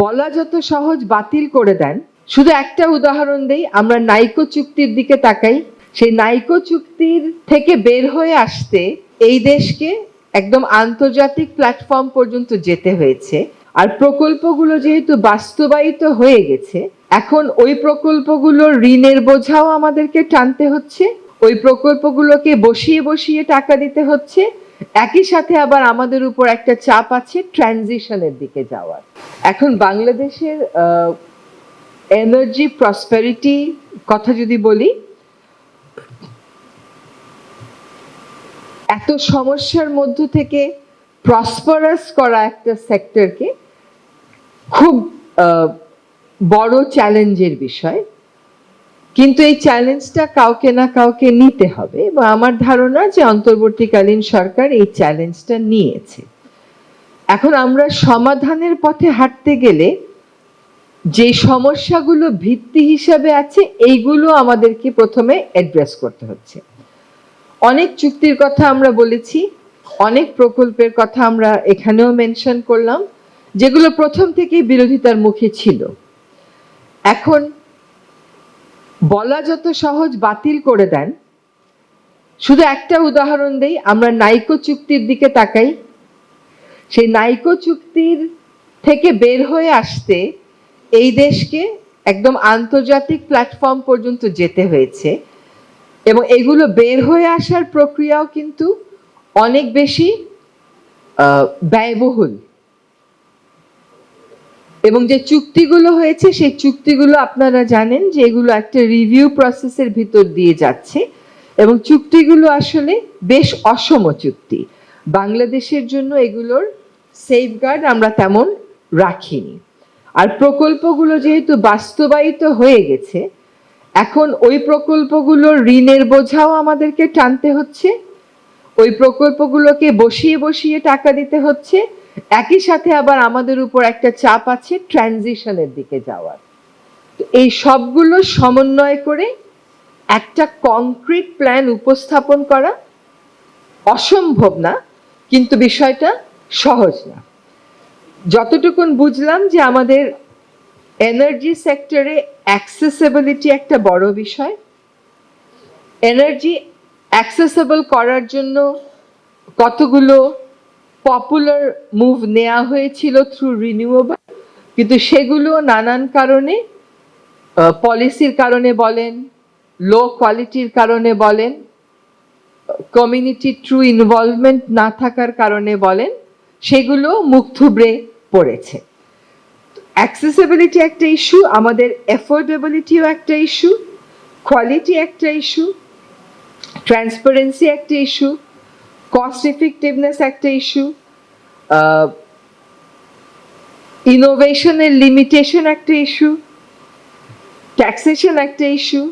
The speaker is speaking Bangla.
বলা যত সহজ বাতিল করে দেন। শুধু একটা উদাহরণ দেই, আমরা নাইকো চুক্তির দিকে তাকাই। সেই নাইকো চুক্তির থেকে বের হয়ে আসতে এই দেশকে একদম আন্তর্জাতিক প্ল্যাটফর্ম পর্যন্ত যেতে হয়েছে। আর প্রকল্পগুলো যেহেতু বাস্তবায়িত হয়ে গেছে, এখন ওই প্রকল্পগুলোর ঋণের বোঝাও আমাদেরকে টানতে হচ্ছে, ওই প্রকল্পগুলোকে বসিয়ে বসিয়ে টাকা দিতে হচ্ছে। একই সাথে আবার আমাদের উপর একটা চাপ আছে ট্রানজিশনের দিকে যাওয়ার। এখন বাংলাদেশের এনার্জি প্রসপেরিটি কথা যদি বলি, এত সমস্যার মধ্য থেকে প্রসপারাস করা একটা সেক্টরকে খুব বড় চ্যালেঞ্জের বিষয়। কিন্তু এই চ্যালেঞ্জটা কাউকে না কাউকে নিতে হবে এবং আমার ধারণা যে অন্তর্বর্তীকালীন সরকার এই চ্যালেঞ্জটা নিয়েছে। এখন আমরা সমাধানের পথে হাঁটতে গেলে যে সমস্যাগুলো ভিত্তি হিসাবে আছে, এইগুলো আমাদেরকে প্রথমে অ্যাড্রেস করতে হচ্ছে। অনেক চুক্তির কথা আমরা বলেছি, অনেক প্রকল্পের কথা আমরা এখানেও মেনশন করলাম, যেগুলো প্রথম থেকেই বিরোধিতার মুখে ছিল। এখন বলা যত সহজ বাতিল করে দেন। শুধু একটা উদাহরণ দেই, আমরা নাইকো চুক্তির দিকে তাকাই। সেই নাইকো চুক্তির থেকে বের হয়ে আসতে এই দেশকে একদম আন্তর্জাতিক প্ল্যাটফর্ম পর্যন্ত যেতে হয়েছে। এবং এগুলো বের হয়ে আসার প্রক্রিয়াও কিন্তু অনেক বেশি ব্যয়বহুল। এবং যে চুক্তিগুলো হয়েছে, সেই চুক্তিগুলো আপনারা জানেন যে এগুলো একটা রিভিউ প্রসেসের ভিতর দিয়ে যাচ্ছে। এবং চুক্তিগুলো আসলে বেশ অসম চুক্তি। বাংলাদেশের জন্য এগুলোর সেফগার্ড আমরা তেমন রাখিনি। আর প্রকল্পগুলো যেহেতু বাস্তবায়িত হয়ে গেছে, এখন ওই প্রকল্পগুলোর ঋণের বোঝাও আমাদেরকে টানতে হচ্ছে। ওই প্রকল্পগুলোকে বসিয়ে বসিয়ে টাকা দিতে হচ্ছে। একই সাথে আবার আমাদের উপর একটা চাপ আছে ট্রানজিশনের দিকে যাওয়ার। এই সবগুলো সমন্বয় করে একটা কংক্রিট প্ল্যান উপস্থাপন করা অসম্ভব না, কিন্তু বিষয়টা সহজ না। যতটুকুন বুঝলাম যে আমাদের এনার্জি সেক্টরে অ্যাক্সেসিবিলিটি একটা বড় বিষয়। এনার্জি অ্যাক্সেসেবল করার জন্য কতগুলো পপুলার মুভ নেওয়া হয়েছিল থ্রু রিনিউয়েবল কিন্তু সেগুলো নানান কারণে পলিসির কারণে বলেন লো কোয়ালিটির কারণে বলেন কমিউনিটি ট্রু ইনভলভমেন্ট না থাকার কারণে বলেন, সেগুলো মুখ পড়েছে। অ্যাক্সেসিবিলিটি একটা ইস্যু আমাদের এফোর্ডেবিলিটিও একটা ইস্যু কোয়ালিটি একটা ইস্যু ট্রান্সপারেন্সি একটা ইস্যু কস্ট এফেক্টিভনেস একটা ইস্যু ইনোভেশনের লিমিটেশন একটা ইস্যু ট্যাক্সেশন একটা ইস্যু